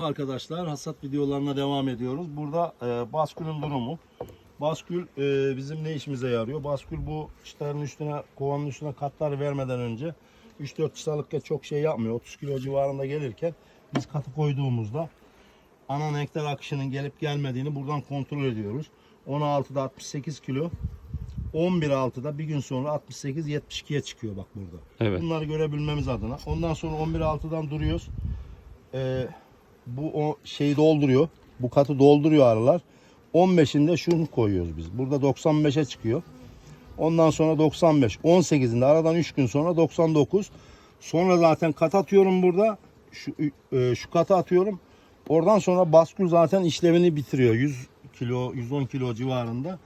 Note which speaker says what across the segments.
Speaker 1: Arkadaşlar hasat videolarına devam ediyoruz. Burada e, baskülün durumu. Baskül e, bizim ne işimize yarıyor? Baskül bu çıtaların üstüne, kovanın üstüne katlar vermeden önce 3-4 çıtalıkta çok şey yapmıyor. 30 kilo civarında gelirken biz katı koyduğumuzda ana nektar akışının gelip gelmediğini buradan kontrol ediyoruz. 16'da 68 kilo, 11.6'da bir gün sonra 68-72'ye çıkıyor bak burada.
Speaker 2: Evet.
Speaker 1: Bunları görebilmemiz adına. Ondan sonra 11.6'dan duruyoruz. Ee, bu o şeyi dolduruyor. Bu katı dolduruyor arılar. 15'inde şunu koyuyoruz biz. Burada 95'e çıkıyor. Ondan sonra 95. 18'inde aradan 3 gün sonra 99. Sonra zaten kat atıyorum burada. Şu, e, şu katı atıyorum. Oradan sonra baskül zaten işlevini bitiriyor. 100 kilo, 110 kilo civarında.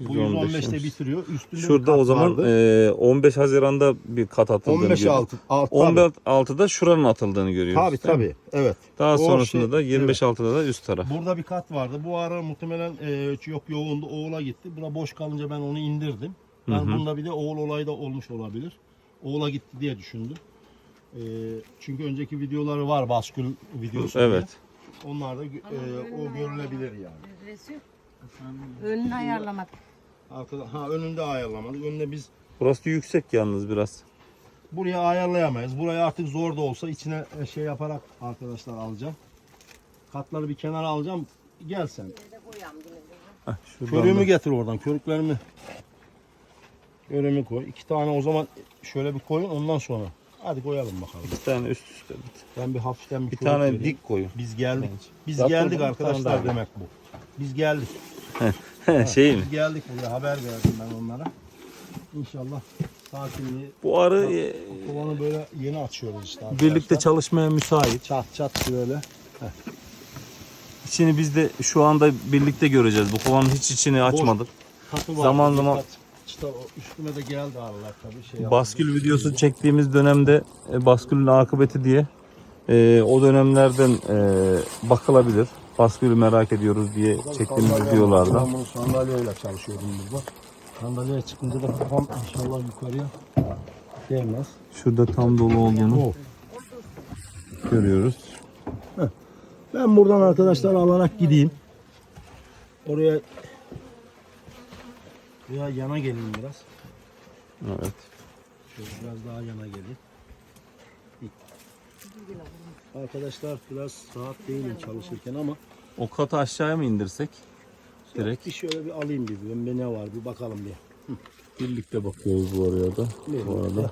Speaker 1: Bu
Speaker 2: 115
Speaker 1: 115'te
Speaker 2: demiş.
Speaker 1: bitiriyor. Üstünde bir
Speaker 2: Şurada
Speaker 1: kat
Speaker 2: o zaman
Speaker 1: vardı.
Speaker 2: e, 15 Haziran'da bir kat atıldığını
Speaker 1: 15
Speaker 2: görüyoruz.
Speaker 1: altı. altı
Speaker 2: 15 6'da şuranın atıldığını görüyoruz.
Speaker 1: Tabii
Speaker 2: değil mi?
Speaker 1: tabii. Evet.
Speaker 2: Daha
Speaker 1: O
Speaker 2: sonrasında
Speaker 1: şey-
Speaker 2: da 25 6'da da üst taraf.
Speaker 1: Burada bir kat vardı. Bu ara muhtemelen e, yok yoğundu. Oğula gitti. Bura boş kalınca ben onu indirdim. Ben bunda bir de oğul olayı da olmuş olabilir. Oğula gitti diye düşündüm. E, çünkü önceki videoları var baskül videosu diye.
Speaker 2: Evet.
Speaker 1: Onlar da e, o görülebilir yani.
Speaker 3: Adresi önünü ayarlamadık.
Speaker 1: Arkada, ha önünde ayarlamadık. Önünde biz
Speaker 2: Burası yüksek yalnız biraz.
Speaker 1: buraya ayarlayamayız. Burayı artık zor da olsa içine e, şey yaparak arkadaşlar alacağım. Katları bir kenara alacağım. Gel sen.
Speaker 2: Heh, şuradan
Speaker 1: Körüğümü
Speaker 2: da-
Speaker 1: getir oradan. Körüklerimi. Körüğümü koy. İki tane o zaman şöyle bir koyun ondan sonra. Hadi koyalım bakalım.
Speaker 2: bir tane üst üste.
Speaker 1: Ben bir hafiften bir,
Speaker 2: Bir tane
Speaker 1: vereyim.
Speaker 2: dik koyun.
Speaker 1: Biz geldik. Biz
Speaker 2: Zaten
Speaker 1: geldik
Speaker 2: bir tane
Speaker 1: arkadaşlar
Speaker 2: daha.
Speaker 1: demek bu. Biz geldik.
Speaker 2: şey mi?
Speaker 1: Biz geldik buraya haber verdim ben onlara. İnşallah sakinliği.
Speaker 2: Bu arı e,
Speaker 1: Kovanı böyle yeni açıyoruz işte arkadaşlar.
Speaker 2: birlikte çalışmaya müsait.
Speaker 1: çat çat böyle.
Speaker 2: İçini biz de şu anda birlikte göreceğiz. Bu kovanın hiç içini açmadık.
Speaker 1: Var.
Speaker 2: Zaman zaman-
Speaker 1: kat. İşte o üstüme de geldi ağırlar tabii. Şey
Speaker 2: Baskül videosu çektiğimiz dönemde e, baskülün akıbeti diye e, o dönemlerden e, bakılabilir. Baskülü merak ediyoruz diye çektiğimiz videolarda.
Speaker 1: Ben bunu sandalyeyle çalışıyordum burada. Sandalyeye çıkınca da kafam inşallah yukarıya değmez.
Speaker 2: Şurada tam dolu olduğunu
Speaker 1: Oh.
Speaker 2: görüyoruz.
Speaker 1: Ben buradan arkadaşlar alarak gideyim. Oraya Buraya yana geleyim biraz.
Speaker 2: Evet.
Speaker 1: Şöyle biraz daha yana geleyim. Arkadaşlar biraz rahat değilim çalışırken ama
Speaker 2: O katı aşağıya mı indirsek? Direkt.
Speaker 1: bir şöyle bir alayım bir. Ben ne var bir bakalım bir.
Speaker 2: Birlikte bakıyoruz bu araya da. Bu arada.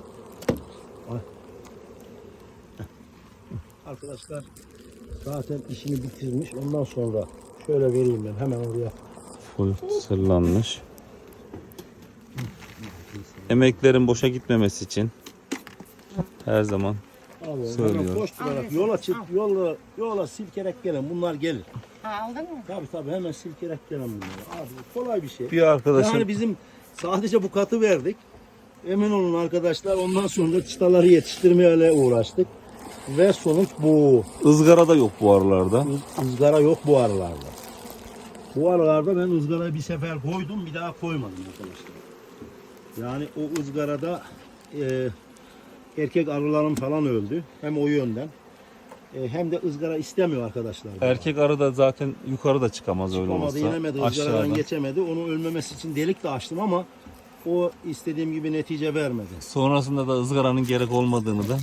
Speaker 1: Arkadaşlar zaten işini bitirmiş. Ondan sonra şöyle vereyim ben hemen oraya.
Speaker 2: Full sırlanmış. Emeklerin boşa gitmemesi için her zaman
Speaker 1: Abi,
Speaker 2: Söylüyor.
Speaker 1: hemen koşturarak yola çık, yola, yola silkerek gelen bunlar gelir.
Speaker 3: Ha, aldın mı?
Speaker 1: Tabii tabii hemen silkerek gelen bunlar. Abi kolay bir şey.
Speaker 2: bir arkadaşım
Speaker 1: Yani bizim sadece bu katı verdik. Emin olun arkadaşlar ondan sonra çıtaları yetiştirmeyle uğraştık. Ve sonuç bu.
Speaker 2: ızgara da yok bu aralarda.
Speaker 1: Iz- ızgara yok bu aralarda. Bu aralarda ben ızgarayı bir sefer koydum bir daha koymadım arkadaşlar. Yani o ızgarada e, erkek arılarım falan öldü. Hem o yönden. E, hem de ızgara istemiyor arkadaşlar.
Speaker 2: Erkek arı da zaten yukarı da çıkamaz öyle
Speaker 1: Çıkamadı,
Speaker 2: olmazsa.
Speaker 1: inemedi, ızgaradan
Speaker 2: Aşağıdan.
Speaker 1: geçemedi. Onun ölmemesi için delik de açtım ama o istediğim gibi netice vermedi.
Speaker 2: Sonrasında da ızgaranın gerek olmadığını da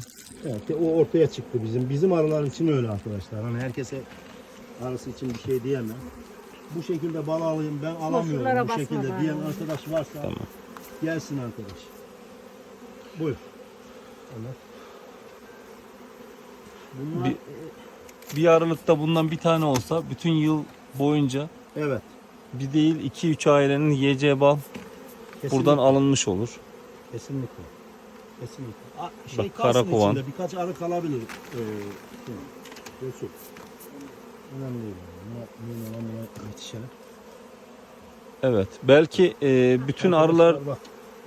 Speaker 1: Evet, o ortaya çıktı bizim. Bizim arılar için öyle arkadaşlar. Hani herkese arısı için bir şey diyemem. Bu şekilde bal alayım ben alamıyorum bu
Speaker 3: basma
Speaker 1: şekilde
Speaker 3: bari.
Speaker 1: diyen arkadaş varsa
Speaker 2: Tamam.
Speaker 1: Gelsin arkadaş. Buyur. Evet. Bunlar,
Speaker 2: Bir- bir arılıkta bundan bir tane olsa bütün yıl boyunca
Speaker 1: evet.
Speaker 2: bir değil iki üç ailenin yiyeceği bal
Speaker 1: Kesinlikle.
Speaker 2: buradan alınmış olur.
Speaker 1: Kesinlikle. Kesinlikle. A- Şey
Speaker 2: Bak, karakovan.
Speaker 1: içinde birkaç arı kalabilir. Ee, şey, Resul. Önemli değil. Ne, ne, ne, ne, yetişelim.
Speaker 2: Evet. Belki e, bütün arılar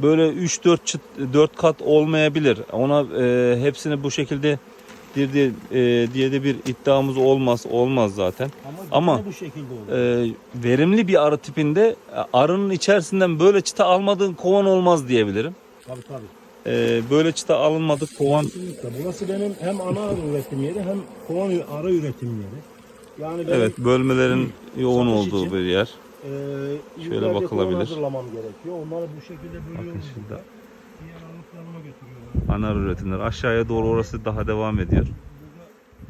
Speaker 2: böyle 3-4 çıt 4 kat olmayabilir. Ona e, hepsini bu şekilde dir diye, e, diye de bir iddiamız olmaz olmaz zaten.
Speaker 1: ama,
Speaker 2: Ama,
Speaker 1: bu şekilde olur.
Speaker 2: E, verimli bir arı tipinde e, arının içerisinden böyle çıta almadığın kovan olmaz diyebilirim.
Speaker 1: tabii tabii.
Speaker 2: E, böyle çıta alınmadık kovan
Speaker 1: Kesinlikle. Burası benim hem ana arı üretim yeri hem kovan arı üretim yeri. Yani
Speaker 2: Evet bölmelerin yoğun olduğu
Speaker 1: için.
Speaker 2: bir yer.
Speaker 1: E,
Speaker 2: Şöyle bakılabilir.
Speaker 1: hazırlamam gerekiyor. Onları bu şekilde bölüyorum
Speaker 2: Bakın
Speaker 1: burada. Diğer.
Speaker 2: Anar üretimler. Aşağıya doğru orası daha devam ediyor.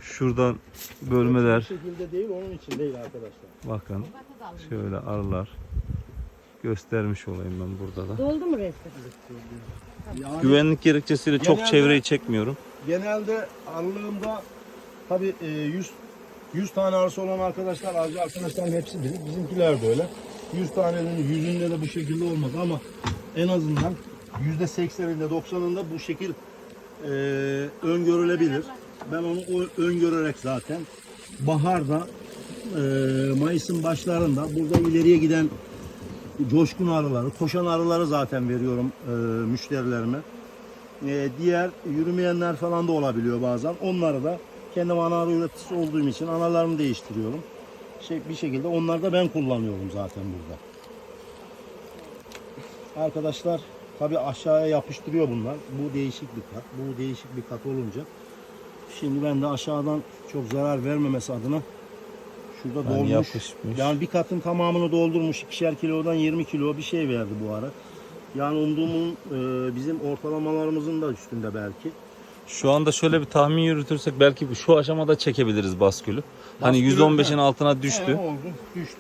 Speaker 2: Şuradan bölmeler.
Speaker 1: Bu şekilde değil, onun için değil arkadaşlar.
Speaker 2: Bakın şöyle arılar. Göstermiş olayım ben burada da.
Speaker 3: Doldu mu resim?
Speaker 1: Yani
Speaker 2: Güvenlik gerekçesiyle çok
Speaker 1: Genelde-
Speaker 2: çevreyi çekmiyorum.
Speaker 1: genelde aralığımda tabii e, 100 100 tane arısı olan arkadaşlar, arıcı arkadaşların hepsi bilir. Bizimkiler de öyle. 100 tanenin yüzünde de bu şekilde olmaz ama en azından %80'inde 90'ında bu şekil e, öngörülebilir. Ben onu öngörerek zaten baharda e, Mayıs'ın başlarında burada ileriye giden coşkun arıları, koşan arıları zaten veriyorum e, müşterilerime. E, diğer yürümeyenler falan da olabiliyor bazen. Onları da kendim ana arı üreticisi olduğum için analarımı değiştiriyorum. Şey, bir şekilde onları da ben kullanıyorum zaten burada. Arkadaşlar tabi aşağıya yapıştırıyor bunlar. Bu değişik bir kat. Bu değişik bir kat olunca. Şimdi ben de aşağıdan çok zarar vermemesi adına şurada
Speaker 2: Yani
Speaker 1: dolmuş.
Speaker 2: yapışmış.
Speaker 1: Yani bir katın tamamını doldurmuş. ikişer kilodan 20 kilo bir şey verdi bu ara. Yani umduğumun e, bizim ortalamalarımızın da üstünde belki.
Speaker 2: Şu anda şöyle bir tahmin yürütürsek belki şu aşamada çekebiliriz baskülü. Hani
Speaker 1: Baskülü,
Speaker 2: 115'in
Speaker 1: he.
Speaker 2: altına düştü.
Speaker 1: E, oldu, düştü.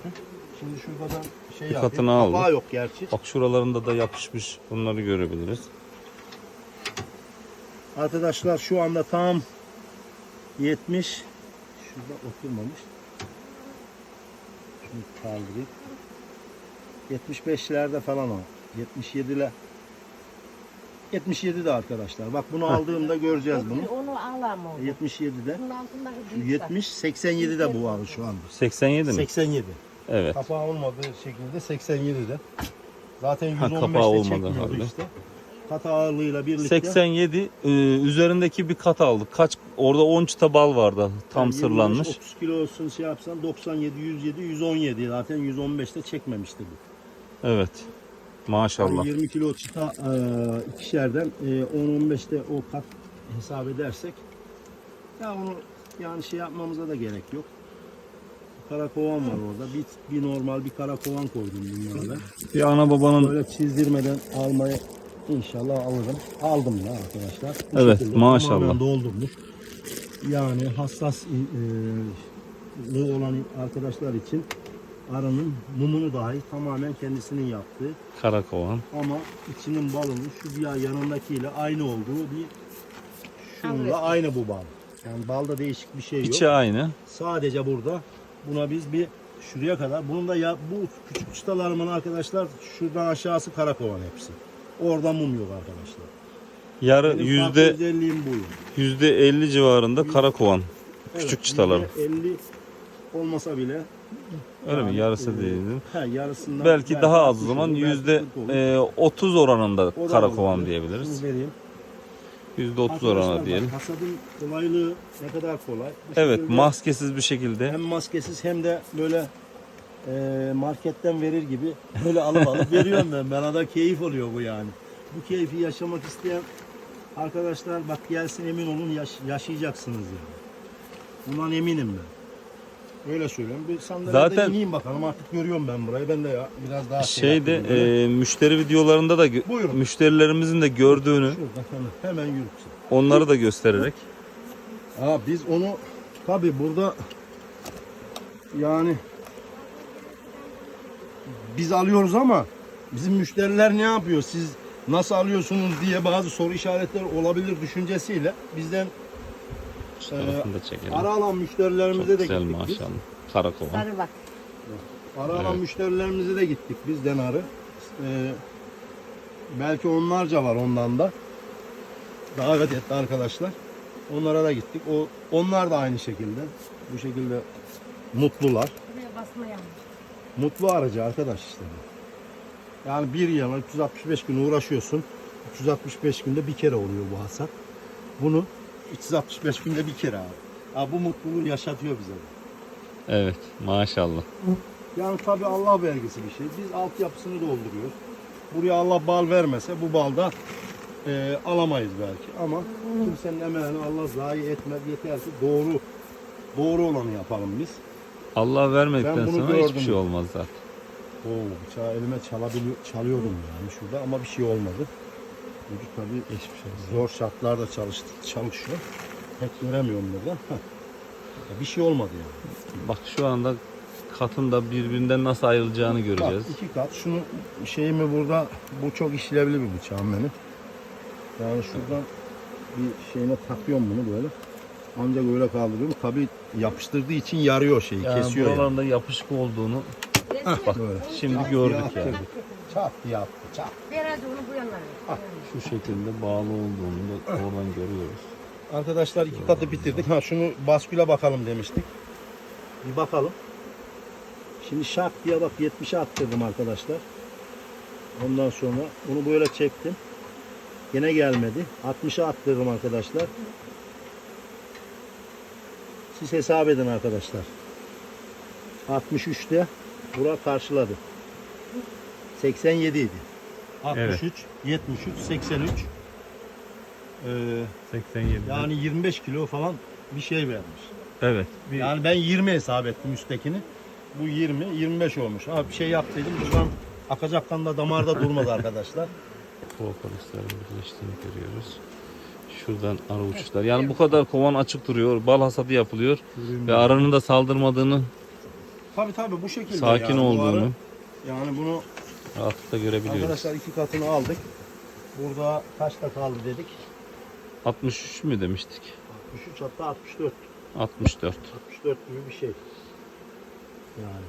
Speaker 1: Şimdi şuradan şey
Speaker 2: Bir
Speaker 1: yapayım.
Speaker 2: katını aldı.
Speaker 1: Kapağı yok gerçi.
Speaker 2: Bak şuralarında da yapışmış. Bunları görebiliriz.
Speaker 1: Arkadaşlar şu anda tam 70 şurada oturmamış. Şunu kaldırayım. 75'lerde falan o. 77'le 77'de arkadaşlar. Bak bunu aldığımda göreceğiz bunu.
Speaker 3: Onu oldu.
Speaker 1: 77'de.
Speaker 3: Bunun altındaki
Speaker 1: Şu
Speaker 3: büyük bak.
Speaker 1: 70 87'de bu arı şu anda.
Speaker 2: 87 mi?
Speaker 1: 87.
Speaker 2: Evet.
Speaker 1: Kapağı olmadığı şekilde 87'de. Zaten
Speaker 2: Ha,
Speaker 1: 115'te
Speaker 2: kapağı olmadı
Speaker 1: çekmiyordu işte. Kat ağırlığıyla birlikte.
Speaker 2: 87 e, üzerindeki bir kat aldık. Kaç orada 10 çıta bal vardı tam
Speaker 1: Yani
Speaker 2: sırlanmış.
Speaker 1: 25, 30 kilo olsun şey yapsan 97, 107, 117 zaten 115'te çekmemişti bu.
Speaker 2: Evet. Maşallah.
Speaker 1: Yani 20 kilo çıta e, ikişerden e, 10-15'te o kat hesap edersek ya onu yani şey yapmamıza da gerek yok. Karakovan var orada. Bir, bir normal bir karakovan koydum bunlara.
Speaker 2: Bir ana babanın
Speaker 1: Böyle çizdirmeden almayı inşallah alırım. Aldım da arkadaşlar. Bu
Speaker 2: Evet,
Speaker 1: şekilde
Speaker 2: maşallah.
Speaker 1: doldurmuş. Yani hassas e, e, olan arkadaşlar için arının mumunu dahi tamamen kendisinin yaptığı
Speaker 2: karakovan.
Speaker 1: ama içinin balının şu bir yanındakiyle aynı olduğu bir şunla aynı bu bal. Yani balda değişik bir şey yok.
Speaker 2: İçi aynı.
Speaker 1: Sadece burada buna biz bir şuraya kadar bunun da ya bu küçük çıtalarımın arkadaşlar şuradan aşağısı karakovan hepsi. Orada mum yok arkadaşlar.
Speaker 2: Yarı
Speaker 1: Benim
Speaker 2: yüzde yüzde 50 civarında karakovan. Küçük
Speaker 1: Evet,
Speaker 2: çıtaları.
Speaker 1: %50 olmasa bile
Speaker 2: Öyle mi?
Speaker 1: Yani,
Speaker 2: Yarısı
Speaker 1: e,
Speaker 2: değil.
Speaker 1: he, yarısından
Speaker 2: Belki daha az o
Speaker 1: 60
Speaker 2: zaman
Speaker 1: olur, belki
Speaker 2: yüzde
Speaker 1: 40 olur.
Speaker 2: e, 30 oranında
Speaker 1: O da
Speaker 2: karakovan
Speaker 1: olabilir.
Speaker 2: diyebiliriz.
Speaker 1: Vereyim.
Speaker 2: Yüzde 30
Speaker 1: Arkadaşlar
Speaker 2: oranı
Speaker 1: bak,
Speaker 2: diyelim.
Speaker 1: Hasadın kolaylığı ne kadar kolay. Bu
Speaker 2: Evet maskesiz bir şekilde.
Speaker 1: hem maskesiz hem de böyle e, marketten verir gibi böyle alıp alıp veriyorum ben. Bana da keyif oluyor bu yani. Bu keyfi yaşamak isteyen arkadaşlar bak gelsin emin olun yaş- yaşayacaksınız yani. Bundan eminim ben. Öyle söylüyorum. Bir sandalyede
Speaker 2: Zaten-
Speaker 1: ineyim bakalım artık görüyorum ben burayı. Ben de ya biraz daha şey
Speaker 2: Şeyde e, müşteri videolarında da gö-
Speaker 1: Buyurun.
Speaker 2: müşterilerimizin de gördüğünü
Speaker 1: Şurada hemen, hemen yürütsün.
Speaker 2: onları da göstererek
Speaker 1: Aa, biz onu tabi burada yani biz alıyoruz ama bizim müşteriler ne yapıyor? Siz nasıl alıyorsunuz diye bazı soru işaretleri olabilir düşüncesiyle bizden
Speaker 2: tarafını da çekelim.
Speaker 1: ara alan
Speaker 2: Çok
Speaker 1: müşterilerimize de
Speaker 2: güzel
Speaker 1: gittik biz.
Speaker 2: maşallah. Karakovan.
Speaker 3: Sarı bak.
Speaker 1: Ara alan
Speaker 2: Evet.
Speaker 1: müşterilerimize de gittik biz denarı. Ee, belki onlarca var ondan da. Davet etti arkadaşlar. Onlara da gittik. O onlar da aynı şekilde bu şekilde mutlular.
Speaker 3: Buraya basma yanlış.
Speaker 1: Mutlu aracı arkadaş işte. bu. Yani bir yana 365 gün uğraşıyorsun. 365 günde bir kere oluyor bu hasat. Bunu 365 günde bir kere abi. Abi bu mutluluğu yaşatıyor bize.
Speaker 2: Evet maşallah.
Speaker 1: Yani tabi Allah vergisi bir şey. Biz altyapısını dolduruyoruz. Buraya Allah bal vermese bu balda e, alamayız belki. Ama kimsenin emeğini Allah zayi etmez. Yeter ki doğru doğru olanı yapalım biz.
Speaker 2: Allah vermedikten sonra hiçbir
Speaker 1: gördüm.
Speaker 2: şey olmaz zaten.
Speaker 1: Oo, bıçağı elime çalabiliyor, çalıyordum yani şurada ama bir şey olmadı. Çünkü tabii zor şartlarda çalıştı, çalışıyor. Pek göremiyorum. Ya Bir şey olmadı yani.
Speaker 2: Bak şu anda katın da birbirinden nasıl ayrılacağını göreceğiz.
Speaker 1: Bak iki kat. Şunu şeyimi burada bu çok işlevli bir bıçağım benim. Yani şuradan bir şeyine takıyorum bunu böyle. Ancak öyle kaldırıyorum. Tabii yapıştırdığı için yarıyor şeyi,
Speaker 2: Yani
Speaker 1: kesiyor yani.
Speaker 2: buralarında yapışık olduğunu
Speaker 1: Bak
Speaker 2: şimdi gördük yani.
Speaker 1: Çat diye attı, çat.
Speaker 3: Hadi onu bu yanlara.
Speaker 2: Şu şekilde bağlı olduğunu da oradan görüyoruz.
Speaker 1: Arkadaşlar iki katı bitirdik. Ha şunu basküle bakalım demiştik. Bir bakalım. Şimdi şak diye bak 70'e attırdım arkadaşlar. Ondan sonra bunu böyle çektim. Yine gelmedi. 60'a attırdım arkadaşlar. Siz hesap edin arkadaşlar. 63'te bura karşıladı. 87 idi. 63, 73, 83. Ee,
Speaker 2: 87.
Speaker 1: yani 25 kilo falan bir şey vermiş.
Speaker 2: evet. Bir
Speaker 1: Yani ben 20 hesap ettim üsttekini. Bu 20, 25 olmuş. Ha bir şey yaptıydım. Buradan akacak kan da damarda durmadı arkadaşlar.
Speaker 2: Propolislerin birleştiğini görüyoruz. Şuradan arı uçuşlar. Yani bu kadar kovan açık duruyor. Bal hasadı yapılıyor. Ve arının da saldırmadığını,
Speaker 1: Tabii tabii bu şekilde
Speaker 2: sakin
Speaker 1: yani.
Speaker 2: Olduğunu
Speaker 1: yani bunu
Speaker 2: rahatlıkla görebiliyoruz.
Speaker 1: arkadaşlar iki katını aldık. Burada kaçta kaldı dedik?
Speaker 2: 63 mü demiştik?
Speaker 1: 63 hatta 64.
Speaker 2: 64.
Speaker 1: 64 gibi bir şey. Yani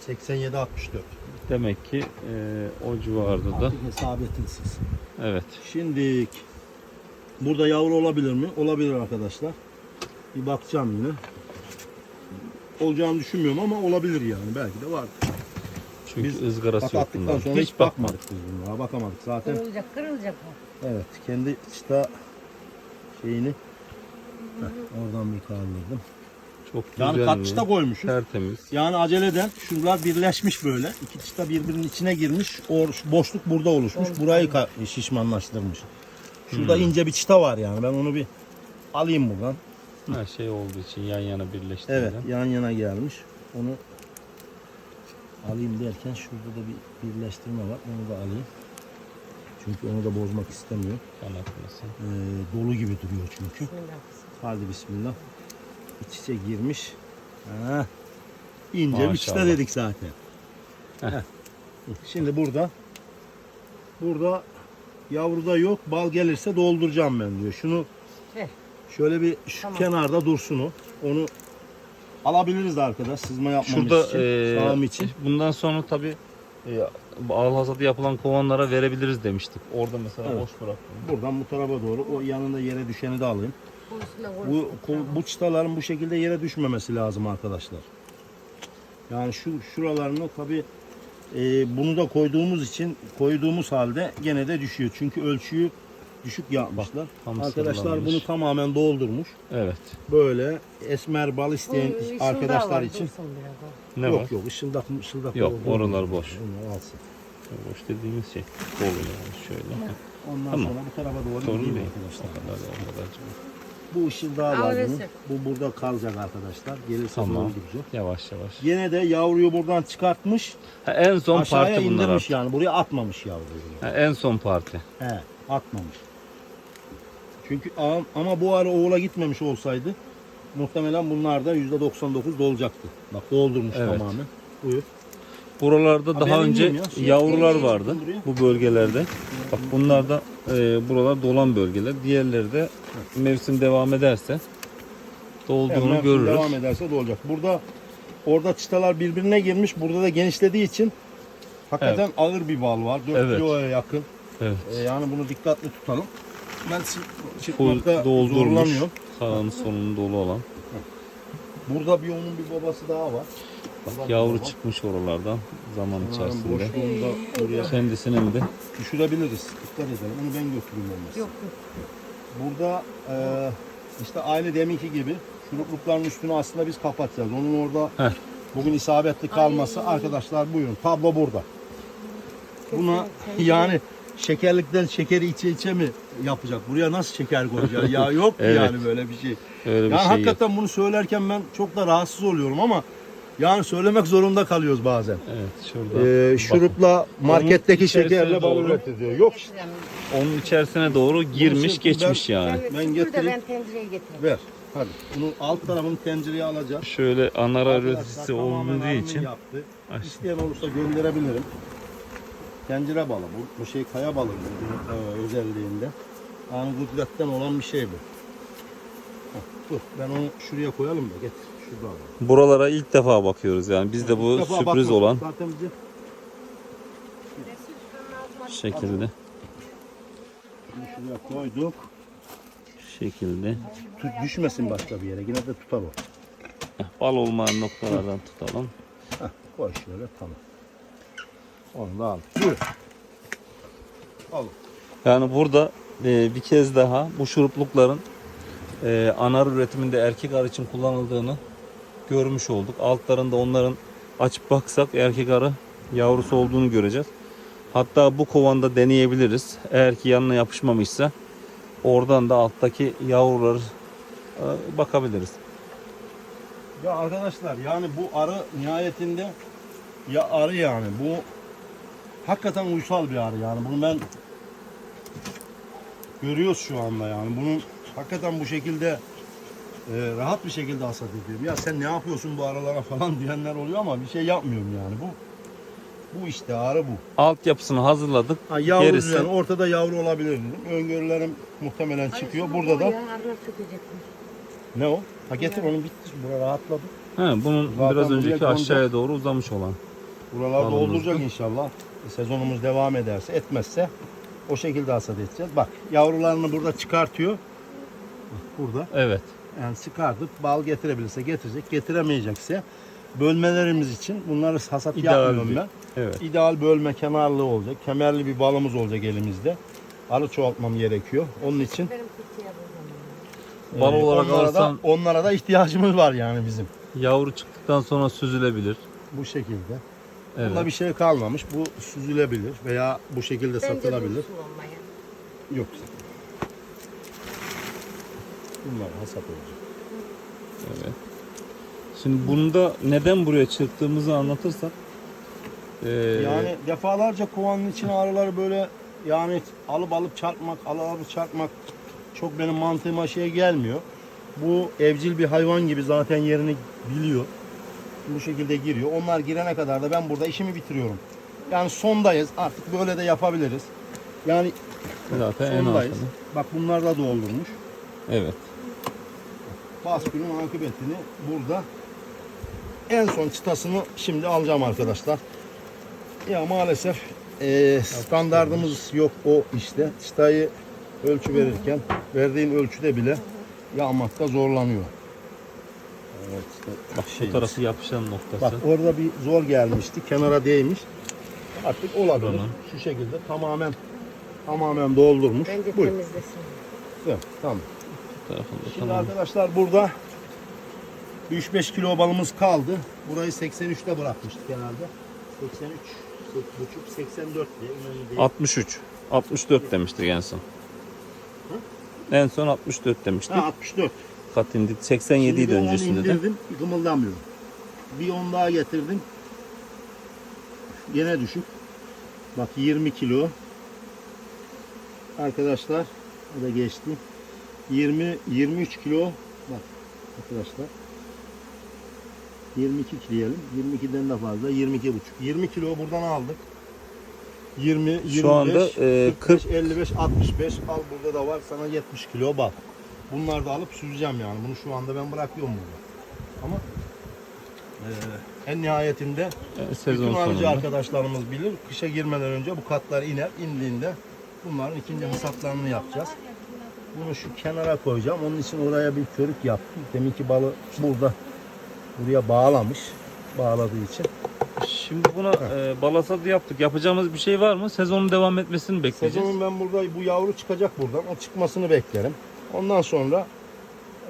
Speaker 1: 87 64.
Speaker 2: Demek ki e, o civarda da
Speaker 1: Artık hesap siz.
Speaker 2: evet.
Speaker 1: Şimdi burada yavru olabilir mi? Olabilir arkadaşlar. Bir bakacağım yine. Olacağını düşünmüyorum ama olabilir yani. Belki de var.
Speaker 2: Çünkü
Speaker 1: Biz
Speaker 2: ızgarası yok bunların.
Speaker 1: sonra hiç, bakmadık biz bunlara. Bakamadık zaten.
Speaker 3: Kırılacak kırılacak o.
Speaker 1: Evet. Kendi çıta şeyini Heh, oradan bir kaldırdım.
Speaker 2: Çok
Speaker 1: Yani
Speaker 2: güzel
Speaker 1: kat
Speaker 2: mi?
Speaker 1: çıta koymuşuz.
Speaker 2: Tertemiz.
Speaker 1: Yani aceleden şuralar birleşmiş böyle. İki çıta birbirinin içine girmiş. O boşluk burada oluşmuş. Burayı ka- şişmanlaştırmış. Şurada
Speaker 2: Hmm.
Speaker 1: ince bir çıta var yani. Ben onu bir alayım buradan.
Speaker 2: Her şey olduğu için yan yana birleştirilen.
Speaker 1: Evet yan yana gelmiş. Onu alayım derken şurada da bir birleştirme var. Onu da alayım. Çünkü onu da bozmak istemiyor.
Speaker 2: Kanatmasın.
Speaker 1: Ee, dolu gibi duruyor çünkü.
Speaker 3: Bismillah.
Speaker 1: Hadi bismillah. İç içe girmiş. Ha. İnce bir
Speaker 2: Maşallah.
Speaker 1: çıta dedik zaten.
Speaker 2: Heh.
Speaker 1: Heh. Şimdi burada burada yavruda yok. Bal gelirse dolduracağım ben diyor. Şunu
Speaker 3: Ver.
Speaker 1: Şöyle bir şu
Speaker 3: Tamam.
Speaker 1: kenarda dursun o. Onu alabiliriz arkadaş sızma yapmamız
Speaker 2: Şurada
Speaker 1: için,
Speaker 2: e,
Speaker 1: sağım için.
Speaker 2: bundan sonra tabi e, ağıl hasadı yapılan kovanlara verebiliriz demiştik. Orada mesela
Speaker 1: Evet.
Speaker 2: boş bıraktım.
Speaker 1: Buradan bu tarafa doğru o yanında yere düşeni de alayım.
Speaker 3: Bu üstüne
Speaker 1: Bu çıtaların bu şekilde yere düşmemesi lazım arkadaşlar. Yani şu şuralarını tabi bunu da koyduğumuz için koyduğumuz halde gene de düşüyor. Çünkü ölçüyü düşük yapmışlar.
Speaker 2: tam
Speaker 1: Arkadaşlar bunu tamamen doldurmuş.
Speaker 2: Evet.
Speaker 1: Böyle esmer bal isteyen
Speaker 3: Bu ışıldağı
Speaker 1: arkadaşlar için.
Speaker 2: Ne
Speaker 1: yok
Speaker 2: var?
Speaker 1: yok ışıldak ışıldak
Speaker 2: Yok,
Speaker 1: olduğu
Speaker 2: oralar boş.
Speaker 1: Bunları alsın.
Speaker 2: Boş dediğimiz şey. Dolu yani şöyle.
Speaker 1: Ondan
Speaker 2: Tamam.
Speaker 1: sonra bu tarafa doğru
Speaker 2: Sorun
Speaker 1: gideyim
Speaker 2: değil.
Speaker 1: arkadaşlar.
Speaker 2: O kadar o kadar.
Speaker 1: Bu ışıldağı var bunun. Bu burada kalacak arkadaşlar. Gelirse
Speaker 2: Tamam.
Speaker 1: dolduracak.
Speaker 2: Yavaş yavaş.
Speaker 1: Yine de yavruyu buradan çıkartmış.
Speaker 2: Ha, en son
Speaker 1: aşağıya
Speaker 2: parti bunlar
Speaker 1: indirmiş
Speaker 2: artık.
Speaker 1: yani. Buraya atmamış yavruyu.
Speaker 2: Ha, en son parti.
Speaker 1: He, atmamış. Çünkü ama bu ara oğula gitmemiş olsaydı muhtemelen bunlar da %99 dolacaktı. Bak doldurmuş
Speaker 2: Evet.
Speaker 1: tamamen. Buyur.
Speaker 2: Buralarda
Speaker 1: Ha,
Speaker 2: daha önce
Speaker 1: ya. Şey,
Speaker 2: yavrular vardı bu bölgelerde. Bak bunlar da e, buralar dolan bölgeler. Diğerleri de mevsim devam ederse dolduğunu
Speaker 1: Hemen
Speaker 2: görürüz.
Speaker 1: devam ederse dolacak. Burada orada çıtalar birbirine girmiş. Burada da genişlediği için hakikaten ağır bir bal var. 4
Speaker 2: Evet.
Speaker 1: kiloya yakın.
Speaker 2: Evet.
Speaker 1: Ee, yani bunu dikkatli tutalım. Ben çıkmakta
Speaker 2: doldurmuş.
Speaker 1: zorlanıyorum.
Speaker 2: Sağının solunun dolu olan.
Speaker 1: Burada bir onun bir babası daha var.
Speaker 2: Bak yavru çıkmış oralardan zaman içerisinde.
Speaker 1: boşluğunda buraya
Speaker 2: Kendisinin de
Speaker 1: düşürebiliriz. Dikkat edelim. Onu ben götüreyim olmaz.
Speaker 3: Yok yok.
Speaker 1: Burada e, işte aynı deminki gibi şuruplukların üstünü aslında biz kapatacağız. Onun orada
Speaker 2: Heh.
Speaker 1: bugün isabetli kalması arkadaşlar buyurun tablo burada. Buna yani şekerlikten şekeri içe içe mi yapacak? Buraya nasıl şeker koyacak? ya yok
Speaker 2: Evet.
Speaker 1: yani böyle bir şey.
Speaker 2: öyle bir
Speaker 1: Yani
Speaker 2: şey yok.
Speaker 1: hakikaten bunu söylerken ben çok da rahatsız oluyorum ama Yani söylemek zorunda kalıyoruz bazen.
Speaker 2: Evet şurada.
Speaker 1: Ee, şurupla marketteki
Speaker 2: içerisine
Speaker 1: şekerle bal üretiliyor. Yok işte.
Speaker 2: Onun içerisine doğru girmiş
Speaker 1: Bunu
Speaker 2: geçmiş
Speaker 1: ben-
Speaker 2: yani.
Speaker 3: Ben,
Speaker 1: getireyim.
Speaker 3: ben tencereye getireyim.
Speaker 1: Ver. Hadi. Bunun alt tarafını tencereye alacağız.
Speaker 2: Şöyle anara üreticisi olduğu için
Speaker 1: Yaptı. İsteyen olursa gönderebilirim. Tencere balı bu. Bu şey kaya balı bu, e, özelliğinde. Yani kudretten olan bir şey bu. Heh, dur ben onu şuraya koyalım da getir. Şurada alalım.
Speaker 2: buralara ilk defa bakıyoruz yani. Bizde bu
Speaker 1: İlk defa
Speaker 2: sürpriz olan
Speaker 1: Zaten bize
Speaker 2: şekilde
Speaker 1: bunu şuraya koyduk.
Speaker 2: şekilde
Speaker 1: Tut, düşmesin başka bir yere. Yine de tutar o.
Speaker 2: Heh, bal olmayan noktalardan tutalım.
Speaker 1: Heh, koy şöyle tamam. Onu da al. Yürü. Al.
Speaker 2: Yani burada e, bir kez daha bu şuruplukların e, anar üretiminde erkek arı için kullanıldığını görmüş olduk. Altlarında onların açıp baksak erkek arı yavrusu olduğunu göreceğiz. Hatta bu kovanda deneyebiliriz. Eğer ki yanına yapışmamışsa oradan da alttaki yavruları e, bakabiliriz.
Speaker 1: Ya arkadaşlar yani bu arı nihayetinde ya arı yani bu hakikaten uysal bir arı yani bunu ben görüyoruz şu anda yani bunun hakikaten bu şekilde e, rahat bir şekilde hasat ediyorum. Ya sen ne yapıyorsun bu arılara falan diyenler oluyor ama bir şey yapmıyorum yani bu bu işte arı bu.
Speaker 2: Altyapısını hazırladık.
Speaker 1: Ha, yavru
Speaker 2: Gerisi
Speaker 1: düzen, ortada yavru olabilir dedim. Öngörülerim muhtemelen çıkıyor. Burada da ne o? Ha getir onu bitti. Bura rahatladı.
Speaker 2: He, bunun
Speaker 1: Zaten
Speaker 2: biraz önceki aşağıya doğru uzamış olan.
Speaker 1: Buralar dolduracak inşallah. Sezonumuz devam ederse, etmezse o şekilde hasat edeceğiz. Bak yavrularını burada çıkartıyor. Burada.
Speaker 2: Evet.
Speaker 1: Yani çıkartıp bal getirebilirse getirecek. Getiremeyecekse bölmelerimiz için bunları hasat
Speaker 2: İdeal
Speaker 1: yapmıyorum
Speaker 2: bir-
Speaker 1: ben.
Speaker 2: Evet.
Speaker 1: İdeal bölme kenarlı olacak. Kemerli bir balımız olacak elimizde. Arı çoğaltmam gerekiyor. Onun için.
Speaker 2: Bal
Speaker 1: e,
Speaker 2: olarak
Speaker 1: onlara
Speaker 2: alsan-
Speaker 1: da, onlara da ihtiyacımız var yani bizim.
Speaker 2: Yavru çıktıktan sonra süzülebilir.
Speaker 1: Bu şekilde.
Speaker 2: Evet.
Speaker 1: Bunda bir şey kalmamış. Bu süzülebilir veya bu şekilde
Speaker 3: Bence
Speaker 1: satılabilir.
Speaker 3: dursun.
Speaker 1: Yok. Bunlar hasat olacak.
Speaker 2: Evet. Şimdi bunda neden buraya çıktığımızı anlatırsak ee,
Speaker 1: Yani defalarca kovanın içine arıları böyle yani alıp alıp çarpmak, alıp alıp çarpmak çok benim mantığıma şey gelmiyor. Bu evcil bir hayvan gibi zaten yerini biliyor. Bu şekilde giriyor. Onlar girene kadar da ben burada işimi bitiriyorum. Yani sondayız. Artık böyle de yapabiliriz. Yani
Speaker 2: zaten en
Speaker 1: sondayız.
Speaker 2: altını.
Speaker 1: Bak bunlar da doldurmuş.
Speaker 2: Evet.
Speaker 1: Baskının akıbetini burada en son çıtasını şimdi alacağım arkadaşlar. Ya maalesef eee, standardımız yok o işte. Çıtayı ölçü verirken verdiğin ölçüde bile yağmakta zorlanıyor. Evet
Speaker 2: Bak
Speaker 1: şey-
Speaker 2: bu tarafı yapışan noktası.
Speaker 1: Bak orada bir zor gelmişti. Kenara değmiş. Artık olabilir.
Speaker 2: Tamam.
Speaker 1: Şu şekilde tamamen tamamen doldurmuş.
Speaker 3: Bence
Speaker 1: Buyur.
Speaker 3: temizlesin.
Speaker 1: Evet, Tamam.
Speaker 2: Tarafında
Speaker 1: Şimdi
Speaker 2: tamam.
Speaker 1: arkadaşlar burada 3-5 kilo balımız kaldı. Burayı 83'te bırakmıştık herhalde. 83 buçuk 84 diye önemli değil.
Speaker 2: 63. 64 demiştik en son. En son 64 demiştik.
Speaker 1: Ha 64.
Speaker 2: Kat indi. 87 idi
Speaker 1: Şimdi
Speaker 2: öncesinde de.
Speaker 1: indirdim. Bir 10 daha getirdim. Gene düşük. Bak 20 kilo. Arkadaşlar o da geçti. 20 23 kilo. Bak arkadaşlar. 22 kilo diyelim. 22'den de fazla. 22 buçuk. 20 kilo buradan aldık. 20, 25,
Speaker 2: Şu anda, e,
Speaker 1: 45, 55, 65. Al burada da var sana 70 kilo bal. Bunları da alıp süzeceğim yani. Bunu şu anda ben bırakıyorum burada. Ama e, en nihayetinde
Speaker 2: E, Sezon
Speaker 1: bütün
Speaker 2: sonunda.
Speaker 1: arkadaşlarımız bilir. Kışa girmeden önce bu katlar iner. indiğinde bunların ikinci hasatlarını yapacağız. Bunu şu kenara koyacağım. Onun için oraya bir körük yaptım. Deminki balı burada buraya bağlamış. Bağladığı için.
Speaker 2: Şimdi buna e, balasadı yaptık. Yapacağımız bir şey var mı? Sezonun devam etmesini bekleyeceğiz.
Speaker 1: Sezonun ben burada bu yavru çıkacak buradan. O çıkmasını beklerim. Ondan sonra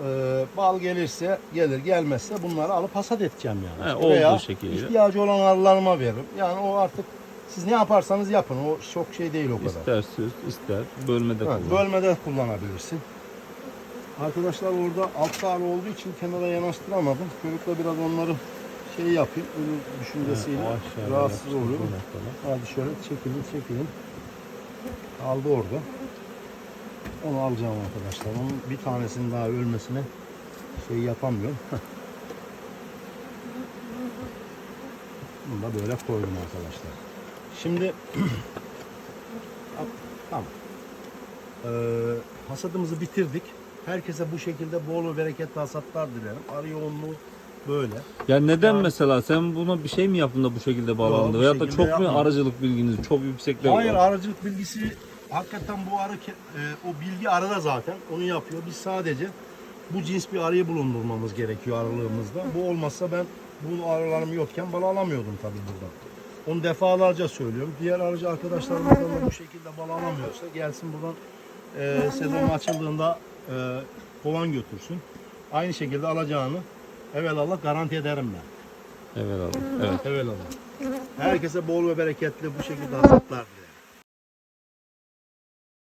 Speaker 1: e, bal gelirse gelir gelmezse bunları alıp hasat edeceğim yani.
Speaker 2: He, olduğu
Speaker 1: Veya
Speaker 2: şekilde.
Speaker 1: ihtiyacı olan arılarıma veririm. Yani o artık siz ne yaparsanız yapın. O çok şey değil o kadar.
Speaker 2: İster ister bölmede kullan.
Speaker 1: bölmede kullanabilirsin. Arkadaşlar orada alt ağrı olduğu için kenara yanaştıramadım. Körükle biraz onları şey yapayım. Bunun düşüncesiyle
Speaker 2: Evet,
Speaker 1: rahatsız oluyorum. Hadi şöyle çekilin çekilin. Aldı orada. Onu alacağım arkadaşlar. Onun bir tanesinin daha ölmesine şey yapamıyorum. Bunu da böyle koydum arkadaşlar. Şimdi tamam. Ee, hasadımızı bitirdik. Herkese bu şekilde bol ve bereketli hasatlar dilerim. Arı yoğunluğu böyle.
Speaker 2: Ya neden
Speaker 1: Yani-
Speaker 2: mesela sen buna bir şey mi yaptın da bu şekilde bağlandı? Veyahut da çok mu arıcılık bilginiz çok yüksekte
Speaker 1: Hayır arıcılık bilgisi hakikaten bu arı e, o bilgi arada zaten onu yapıyor. Biz sadece bu cins bir arıyı bulundurmamız gerekiyor aralığımızda. Bu olmazsa ben bu arılarım yokken bal alamıyordum tabii buradan. Onu defalarca söylüyorum. Diğer arıcı arkadaşlarımızdan da bu şekilde bal alamıyorsa gelsin buradan e, sezon açıldığında e, kovan götürsün. Aynı şekilde alacağını evelallah garanti ederim ben.
Speaker 2: Abi. Evet.
Speaker 1: Evelallah. Herkese bol ve bereketli bu şekilde hasatlar dilerim.